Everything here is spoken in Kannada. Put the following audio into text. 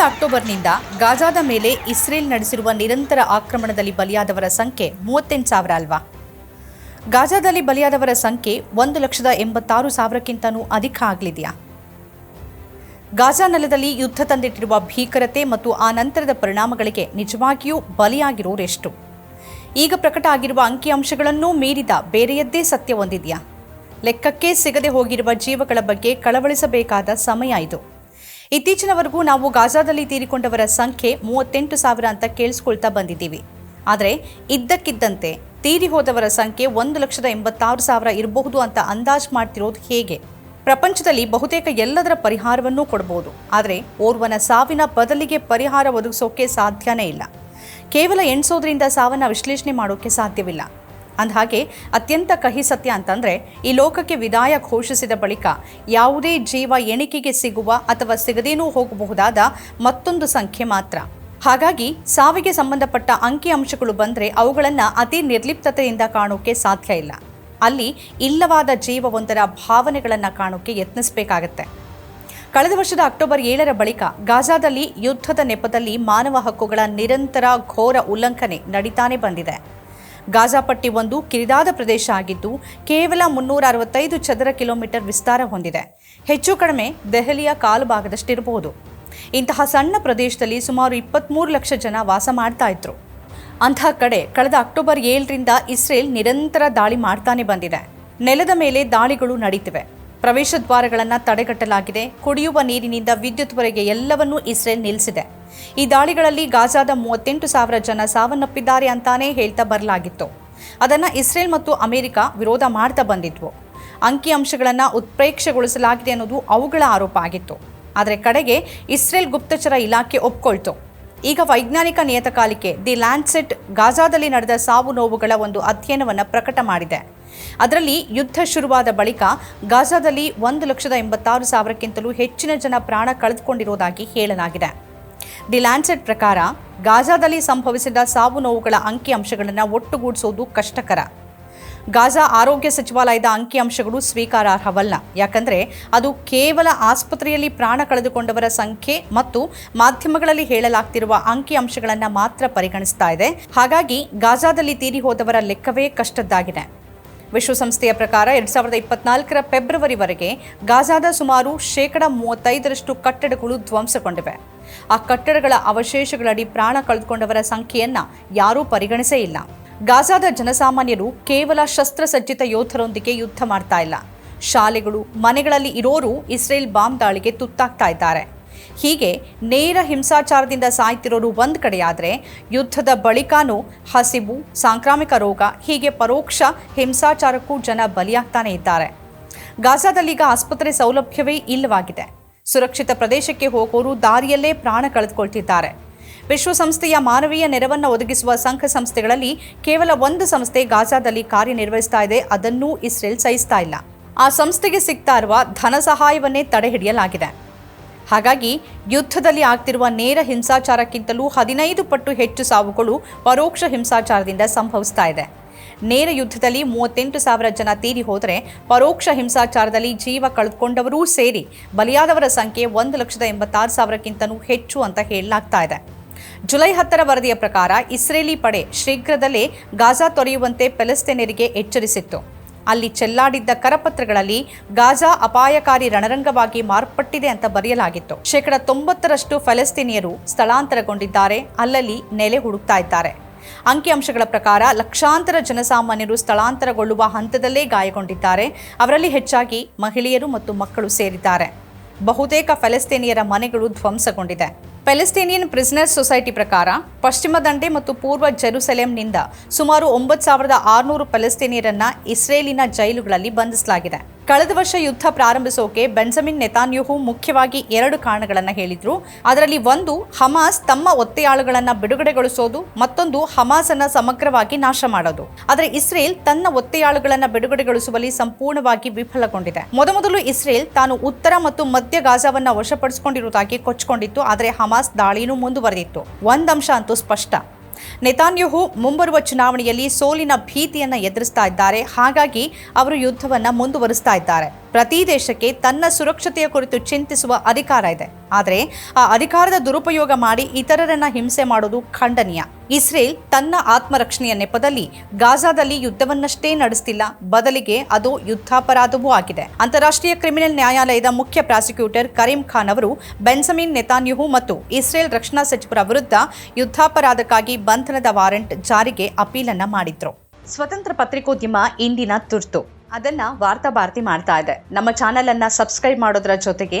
ಕಳೆದ ಅಕ್ಟೋಬರ್ನಿಂದ ಗಾಜಾದ ಮೇಲೆ ಇಸ್ರೇಲ್ ನಡೆಸಿರುವ ನಿರಂತರ ಆಕ್ರಮಣದಲ್ಲಿ ಬಲಿಯಾದವರ ಸಂಖ್ಯೆ ಮೂವತ್ತೆಂಟು ಸಾವಿರ ಅಲ್ವಾ? ಗಾಜಾದಲ್ಲಿ ಬಲಿಯಾದವರ ಸಂಖ್ಯೆ ಒಂದು ಲಕ್ಷದ ಎಂಬತ್ತಾರು ಸಾವಿರಕ್ಕಿಂತನೂ ಅಧಿಕ ಆಗಲಿದೆಯಾ? ಗಾಜಾ ನೆಲದಲ್ಲಿ ಯುದ್ಧ ತಂದಿಟ್ಟಿರುವ ಭೀಕರತೆ ಮತ್ತು ಆ ನಂತರದ ಪರಿಣಾಮಗಳಿಗೆ ನಿಜವಾಗಿಯೂ ಬಲಿಯಾಗಿರೋರೆಷ್ಟು? ಈಗ ಪ್ರಕಟ ಆಗಿರುವ ಅಂಕಿಅಂಶಗಳನ್ನೂ ಮೀರಿದ ಬೇರೆಯದ್ದೇ ಸತ್ಯ ಹೊಂದಿದೆಯಾ? ಲೆಕ್ಕಕ್ಕೆ ಸಿಗದೆ ಹೋಗಿರುವ ಜೀವಗಳ ಬಗ್ಗೆ ಕಳವಳಿಸಬೇಕಾದ ಸಮಯ ಇದು. ಇತ್ತೀಚಿನವರೆಗೂ ನಾವು ಗಾಜಾದಲ್ಲಿ ತೀರಿಕೊಂಡವರ ಸಂಖ್ಯೆ ಮೂವತ್ತೆಂಟು ಸಾವಿರ ಅಂತ ಕೇಳಿಸ್ಕೊಳ್ತಾ ಬಂದಿದ್ದೀವಿ. ಆದರೆ ಇದ್ದಕ್ಕಿದ್ದಂತೆ ತೀರಿ ಹೋದವರ ಸಂಖ್ಯೆ ಒಂದು ಲಕ್ಷದ ಎಂಬತ್ತಾರು ಸಾವಿರ ಇರಬಹುದು ಅಂತ ಅಂದಾಜು ಮಾಡ್ತಿರೋದು ಹೇಗೆ? ಪ್ರಪಂಚದಲ್ಲಿ ಬಹುತೇಕ ಎಲ್ಲದರ ಪರಿಹಾರವನ್ನೂ ಕೊಡಬಹುದು ಆದರೆ ಓರ್ವನ ಸಾವಿನ ಬದಲಿಗೆ ಪರಿಹಾರ ಒದಗಿಸೋಕೆ ಸಾಧ್ಯನೇ ಇಲ್ಲ. ಕೇವಲ ಎಣಿಸೋದ್ರಿಂದ ಸಾವನ್ನ ವಿಶ್ಲೇಷಣೆ ಮಾಡೋಕೆ ಸಾಧ್ಯವಿಲ್ಲ. ಅಂದಹಾಗೆ ಅತ್ಯಂತ ಕಹಿ ಸತ್ಯ ಅಂತಂದ್ರೆ ಈ ಲೋಕಕ್ಕೆ ವಿದಾಯ ಘೋಷಿಸಿದ ಬಳಿಕ ಯಾವುದೇ ಜೀವ ಎಣಿಕೆಗೆ ಸಿಗುವ ಅಥವಾ ಸಿಗದೇನೂ ಹೋಗಬಹುದಾದ ಮತ್ತೊಂದು ಸಂಖ್ಯೆ ಮಾತ್ರ. ಹಾಗಾಗಿ ಸಾವಿಗೆ ಸಂಬಂಧಪಟ್ಟ ಅಂಕಿ ಅಂಶಗಳು ಬಂದರೆ ಅವುಗಳನ್ನು ಅತಿ ನಿರ್ಲಿಪ್ತತೆಯಿಂದ ಕಾಣೋಕೆ ಸಾಧ್ಯ ಇಲ್ಲ. ಅಲ್ಲಿ ಇಲ್ಲವಾದ ಜೀವವೊಂದರ ಭಾವನೆಗಳನ್ನು ಕಾಣೋಕೆ ಯತ್ನಿಸಬೇಕಾಗತ್ತೆ. ಕಳೆದ ವರ್ಷದ ಅಕ್ಟೋಬರ್ ಏಳರ ಬಳಿಕ ಗಾಜಾದಲ್ಲಿ ಯುದ್ಧದ ನೆಪದಲ್ಲಿ ಮಾನವ ಹಕ್ಕುಗಳ ನಿರಂತರ ಘೋರ ಉಲ್ಲಂಘನೆ ನಡೀತಾನೆ ಬಂದಿದೆ. ಗಾಜಾ ಪಟ್ಟಿ ಒಂದು ಕಿರಿದಾದ ಪ್ರದೇಶ ಆಗಿದ್ದು ಕೇವಲ ಮುನ್ನೂರ ಅರವತ್ತೈದು ಚದರ ಕಿಲೋಮೀಟರ್ ವಿಸ್ತಾರ ಹೊಂದಿದೆ. ಹೆಚ್ಚು ಕಡಿಮೆ ದೆಹಲಿಯ ಕಾಲು ಭಾಗದಷ್ಟಿರಬಹುದು. ಇಂತಹ ಸಣ್ಣ ಪ್ರದೇಶದಲ್ಲಿ ಸುಮಾರು ಇಪ್ಪತ್ತ್ಮೂರು ಲಕ್ಷ ಜನ ವಾಸ ಮಾಡ್ತಾ ಇದ್ರು. ಅಂತಹ ಕಡೆ ಕಳೆದ ಅಕ್ಟೋಬರ್ ಏಳರಿಂದ ಇಸ್ರೇಲ್ ನಿರಂತರ ದಾಳಿ ಮಾಡ್ತಾನೆ ಬಂದಿದೆ. ನೆಲದ ಮೇಲೆ ದಾಳಿಗಳು ನಡೀತಿವೆ. ಪ್ರವೇಶ ದ್ವಾರಗಳನ್ನು ತಡೆಗಟ್ಟಲಾಗಿದೆ. ಕುಡಿಯುವ ನೀರಿನಿಂದ ವಿದ್ಯುತ್ವರೆಗೆ ಎಲ್ಲವನ್ನೂ ಇಸ್ರೇಲ್ ನಿಲ್ಲಿಸಿದೆ. ಈ ದಾಳಿಗಳಲ್ಲಿ ಗಾಜಾದ ಮೂವತ್ತೆಂಟು ಸಾವಿರ ಜನ ಸಾವನ್ನಪ್ಪಿದ್ದಾರೆ ಅಂತಾನೇ ಹೇಳ್ತಾ ಬರಲಾಗಿತ್ತು. ಅದನ್ನು ಇಸ್ರೇಲ್ ಮತ್ತು ಅಮೆರಿಕ ವಿರೋಧ ಮಾಡ್ತಾ ಬಂದಿದ್ವು. ಅಂಕಿಅಂಶಗಳನ್ನು ಉತ್ಪ್ರೇಕ್ಷೆಗೊಳಿಸಲಾಗಿದೆ ಅನ್ನೋದು ಅವುಗಳ ಆರೋಪ ಆಗಿತ್ತು. ಆದರೆ ಕಡೆಗೆ ಇಸ್ರೇಲ್ ಗುಪ್ತಚರ ಇಲಾಖೆ ಒಪ್ಕೊಳ್ತು. ಈಗ ವೈಜ್ಞಾನಿಕ ನಿಯತಕಾಲಿಕೆ ದಿ ಲ್ಯಾಂಡ್ಸೆಟ್ ಗಾಜಾದಲ್ಲಿ ನಡೆದ ಸಾವು ನೋವುಗಳ ಒಂದು ಅಧ್ಯಯನವನ್ನು ಪ್ರಕಟ ಮಾಡಿದೆ. ಅದರಲ್ಲಿ ಯುದ್ಧ ಶುರುವಾದ ಬಳಿಕ ಗಾಜಾದಲ್ಲಿ ಒಂದು ಲಕ್ಷದ ಎಂಬತ್ತಾರು ಸಾವಿರಕ್ಕಿಂತಲೂ ಹೆಚ್ಚಿನ ಜನ ಪ್ರಾಣ ಕಳೆದುಕೊಂಡಿರುವುದಾಗಿ ಹೇಳಲಾಗಿದೆ. ದಿ ಲ್ಯಾಂಡ್ಸೆಟ್ ಪ್ರಕಾರ, ಗಾಜಾದಲ್ಲಿ ಸಂಭವಿಸಿದ ಸಾವು ನೋವುಗಳ ಅಂಕಿಅಂಶಗಳನ್ನು ಒಟ್ಟುಗೂಡಿಸುವುದು ಕಷ್ಟಕರ. ಗಾಜಾ ಆರೋಗ್ಯ ಸಚಿವಾಲಯದ ಅಂಕಿಅಂಶಗಳು ಸ್ವೀಕಾರಾರ್ಹವಲ್ಲ. ಯಾಕಂದರೆ, ಅದು ಕೇವಲ ಆಸ್ಪತ್ರೆಯಲ್ಲಿ ಪ್ರಾಣ ಕಳೆದುಕೊಂಡವರ ಸಂಖ್ಯೆ ಮತ್ತು ಮಾಧ್ಯಮಗಳಲ್ಲಿ ಹೇಳಲಾಗ್ತಿರುವ ಅಂಕಿಅಂಶಗಳನ್ನು ಮಾತ್ರ ಪರಿಗಣಿಸ್ತಾ ಇದೆ. ಹಾಗಾಗಿ, ಗಾಜಾದಲ್ಲಿ ತೀರಿ ಹೋದವರ ಲೆಕ್ಕವೇ ಕಷ್ಟದ್ದಾಗಿದೆ. ವಿಶ್ವಸಂಸ್ಥೆಯ ಪ್ರಕಾರ ಎರಡು ಸಾವಿರದ ಇಪ್ಪತ್ನಾಲ್ಕರ ಫೆಬ್ರವರಿವರೆಗೆ ಗಾಜಾದ ಸುಮಾರು ಶೇಕಡ ಮೂವತ್ತೈದರಷ್ಟು ಕಟ್ಟಡಗಳು ಧ್ವಂಸಗೊಂಡಿವೆ. ಆ ಕಟ್ಟಡಗಳ ಅವಶೇಷಗಳಡಿ ಪ್ರಾಣ ಕಳೆದುಕೊಂಡವರ ಸಂಖ್ಯೆಯನ್ನ ಯಾರೂ ಪರಿಗಣಿಸೇ ಇಲ್ಲ. ಗಾಜಾದ ಜನಸಾಮಾನ್ಯರು ಕೇವಲ ಶಸ್ತ್ರಸಜ್ಜಿತ ಯೋಧರೊಂದಿಗೆ ಯುದ್ಧ ಮಾಡ್ತಾ ಇಲ್ಲ. ಶಾಲೆಗಳು, ಮನೆಗಳಲ್ಲಿ ಇರೋರು ಇಸ್ರೇಲ್ ಬಾಂಬ್ ದಾಳಿಗೆ ತುತ್ತಾಗ್ತಾ ಇದ್ದಾರೆ. ಹೀಗೆ ನೇರ ಹಿಂಸಾಚಾರದಿಂದ ಸಾಯ್ತಿರೋರು ಒಂದು ಕಡೆಯಾದರೆ ಯುದ್ಧದ ಬಳಿಕನೂ ಹಸಿವು, ಸಾಂಕ್ರಾಮಿಕ ರೋಗ ಹೀಗೆ ಪರೋಕ್ಷ ಹಿಂಸಾಚಾರಕ್ಕೂ ಜನ ಬಲಿಯಾಗ್ತಾನೆ ಇದ್ದಾರೆ. ಗಾಜಾದಲ್ಲೀಗ ಆಸ್ಪತ್ರೆ ಸೌಲಭ್ಯವೇ ಇಲ್ಲವಾಗಿದೆ. ಸುರಕ್ಷಿತ ಪ್ರದೇಶಕ್ಕೆ ಹೋಗೋರು ದಾರಿಯಲ್ಲೇ ಪ್ರಾಣ ಕಳೆದುಕೊಳ್ತಿದ್ದಾರೆ. ವಿಶ್ವಸಂಸ್ಥೆಯ ಮಾನವೀಯ ನೆರವನ್ನು ಒದಗಿಸುವ ಸಂಘ ಸಂಸ್ಥೆಗಳಲ್ಲಿ ಕೇವಲ ಒಂದು ಸಂಸ್ಥೆ ಗಾಜಾದಲ್ಲಿ ಕಾರ್ಯನಿರ್ವಹಿಸ್ತಾ ಇದೆ, ಅದನ್ನೂ ಇಸ್ರೇಲ್ ಸಹಿಸ್ತಾ ಇಲ್ಲ. ಆ ಸಂಸ್ಥೆಗೆ ಸಿಗ್ತಾ ಇರುವ ಧನ ಸಹಾಯವನ್ನೇ ತಡೆಹಿಡಿಯಲಾಗಿದೆ. ಹಾಗಾಗಿ ಯುದ್ಧದಲ್ಲಿ ಆಗ್ತಿರುವ ನೇರ ಹಿಂಸಾಚಾರಕ್ಕಿಂತಲೂ ಹದಿನೈದು ಪಟ್ಟು ಹೆಚ್ಚು ಸಾವುಗಳು ಪರೋಕ್ಷ ಹಿಂಸಾಚಾರದಿಂದ ಸಂಭವಿಸ್ತಾ ಇದೆ. ನೇರ ಯುದ್ಧದಲ್ಲಿ ಮೂವತ್ತೆಂಟು ಸಾವಿರ ಜನ ತೀರಿ ಹೋದರೆ ಪರೋಕ್ಷ ಹಿಂಸಾಚಾರದಲ್ಲಿ ಜೀವ ಕಳೆದುಕೊಂಡವರೂ ಸೇರಿ ಬಲಿಯಾದವರ ಸಂಖ್ಯೆ ಒಂದು ಲಕ್ಷದ ಎಂಬತ್ತಾರು ಸಾವಿರಕ್ಕಿಂತಲೂ ಹೆಚ್ಚು ಅಂತ ಹೇಳಲಾಗ್ತಾ ಇದೆ. ಜುಲೈ ಹತ್ತರ ವರದಿಯ ಪ್ರಕಾರ ಇಸ್ರೇಲಿ ಪಡೆ ಶೀಘ್ರದಲ್ಲೇ ಗಾಜಾ ತೊರೆಯುವಂತೆ ಪೆಲೆಸ್ತೇನರಿಗೆ ಎಚ್ಚರಿಸಿತ್ತು. ಅಲ್ಲಿ ಚೆಲ್ಲಾಡಿದ್ದ ಕರಪತ್ರಗಳಲ್ಲಿ ಗಾಜಾ ಅಪಾಯಕಾರಿ ರಣರಂಗವಾಗಿ ಮಾರ್ಪಟ್ಟಿದೆ ಅಂತ ಬರೆಯಲಾಗಿತ್ತು. ಶೇಕಡ ತೊಂಬತ್ತರಷ್ಟು ಫಲಸ್ತೀನಿಯರು ಸ್ಥಳಾಂತರಗೊಂಡಿದ್ದಾರೆ. ಅಲ್ಲಲ್ಲಿ ನೆಲೆ ಹುಡುಕ್ತಾ ಇದ್ದಾರೆ. ಅಂಕಿಅಂಶಗಳ ಪ್ರಕಾರ ಲಕ್ಷಾಂತರ ಜನಸಾಮಾನ್ಯರು ಸ್ಥಳಾಂತರಗೊಳ್ಳುವ ಹಂತದಲ್ಲೇ ಗಾಯಗೊಂಡಿದ್ದಾರೆ. ಅವರಲ್ಲಿ ಹೆಚ್ಚಾಗಿ ಮಹಿಳೆಯರು ಮತ್ತು ಮಕ್ಕಳು ಸೇರಿದ್ದಾರೆ. ಬಹುತೇಕ ಫಲಸ್ತೀನಿಯರ ಮನೆಗಳು ಧ್ವಂಸಗೊಂಡಿದೆ. ಪ್ಯಾಲೆಸ್ಟೀನಿಯನ್ ಪ್ರಿಸನರ್ಸ್ ಸೊಸೈಟಿ ಪ್ರಕಾರ ಪಶ್ಚಿಮ ದಂಡೆ ಮತ್ತು ಪೂರ್ವ ಜೆರುಸೆಲೆಂನಿಂದ ಸುಮಾರು ಒಂಬತ್ತು ಸಾವಿರದ ಆರುನೂರು ಪ್ಯಾಲೆಸ್ಟೀನಿಯರನ್ನ ಇಸ್ರೇಲಿನ ಜೈಲುಗಳಲ್ಲಿ ಬಂಧಿಸಲಾಗಿದೆ. ಕಳೆದ ವರ್ಷ ಯುದ್ಧ ಪ್ರಾರಂಭಿಸೋಕೆ ಬೆಂಜಮಿನ್ ನೆತಾನ್ಯುಹು ಮುಖ್ಯವಾಗಿ ಎರಡು ಕಾರಣಗಳನ್ನು ಹೇಳಿದ್ರು. ಅದರಲ್ಲಿ ಒಂದು, ಹಮಾಸ್ ತಮ್ಮ ಒತ್ತೆಯಾಳುಗಳನ್ನು ಬಿಡುಗಡೆಗೊಳಿಸೋದು, ಮತ್ತೊಂದು ಹಮಾಸ್ ಅನ್ನ ಸಮಗ್ರವಾಗಿ ನಾಶ ಮಾಡೋದು. ಆದರೆ ಇಸ್ರೇಲ್ ತನ್ನ ಒತ್ತೆಯಾಳುಗಳನ್ನು ಬಿಡುಗಡೆಗೊಳಿಸುವಲ್ಲಿ ಸಂಪೂರ್ಣವಾಗಿ ವಿಫಲಗೊಂಡಿದೆ. ಮೊದಮೊದಲು ಇಸ್ರೇಲ್ ತಾನು ಉತ್ತರ ಮತ್ತು ಮಧ್ಯ ಗಾಜಾವನ್ನ ವಶಪಡಿಸಿಕೊಂಡಿರುವುದಾಗಿ ಕೊಚ್ಚಿಕೊಂಡಿತ್ತು, ಆದರೆ ದಾಳಿನೂ ಮುಂದುವರೆದಿತ್ತು. ಒಂದಂಶ ಅಂತೂ ಸ್ಪಷ್ಟ. ನೆತಾನ್ಯಹು ಮುಂಬರುವ ಚುನಾವಣೆಯಲ್ಲಿ ಸೋಲಿನ ಭೀತಿಯನ್ನು ಎದುರಿಸ್ತಾ ಇದ್ದಾರೆ. ಹಾಗಾಗಿ ಅವರು ಯುದ್ಧವನ್ನು ಮುಂದುವರಿಸ್ತಾ ಇದ್ದಾರೆ. ಪ್ರತಿ ದೇಶಕ್ಕೆ ತನ್ನ ಸುರಕ್ಷತೆಯ ಕುರಿತು ಚಿಂತಿಸುವ ಅಧಿಕಾರ ಇದೆ. ಆದರೆ ಆ ಅಧಿಕಾರದ ದುರುಪಯೋಗ ಮಾಡಿ ಇತರರನ್ನ ಹಿಂಸೆ ಮಾಡೋದು ಖಂಡನೀಯ. ಇಸ್ರೇಲ್ ತನ್ನ ಆತ್ಮರಕ್ಷಣೆಯ ನೆಪದಲ್ಲಿ ಗಾಜಾದಲ್ಲಿ ಯುದ್ಧವನ್ನಷ್ಟೇ ನಡೆಸ್ತಿಲ್ಲ. ಬದಲಿಗೆ ಅದು ಯುದ್ಧಾಪರಾಧವೂ ಆಗಿದೆ. ಅಂತಾರಾಷ್ಟ್ರೀಯ ಕ್ರಿಮಿನಲ್ ನ್ಯಾಯಾಲಯದ ಮುಖ್ಯ ಪ್ರಾಸಿಕ್ಯೂಟರ್ ಕರೀಂ ಖಾನ್ ಅವರು ಬೆನ್ಸಮಿನ್ ನೆತಾನ್ಯುಹು ಮತ್ತು ಇಸ್ರೇಲ್ ರಕ್ಷಣಾ ಸಚಿವರ ವಿರುದ್ಧ ಯುದ್ಧಾಪರಾಧಕ್ಕಾಗಿ ಬಂಧನದ ವಾರೆಂಟ್ ಜಾರಿಗೆ ಅಪೀಲನ್ನ ಮಾಡಿದ್ರು. ಸ್ವತಂತ್ರ ಪತ್ರಿಕೋದ್ಯಮ ಇಂದಿನ ತುರ್ತು. ಅದನ್ನ ವಾರ್ತಾಭಾರತಿ ಮಾಡ್ತಾ ಇದೆ. ನಮ್ಮ ಚಾನೆಲ್ ಅನ್ನ ಸಬ್ಸ್ಕ್ರೈಬ್ ಮಾಡೋದ್ರ ಜೊತೆಗೆ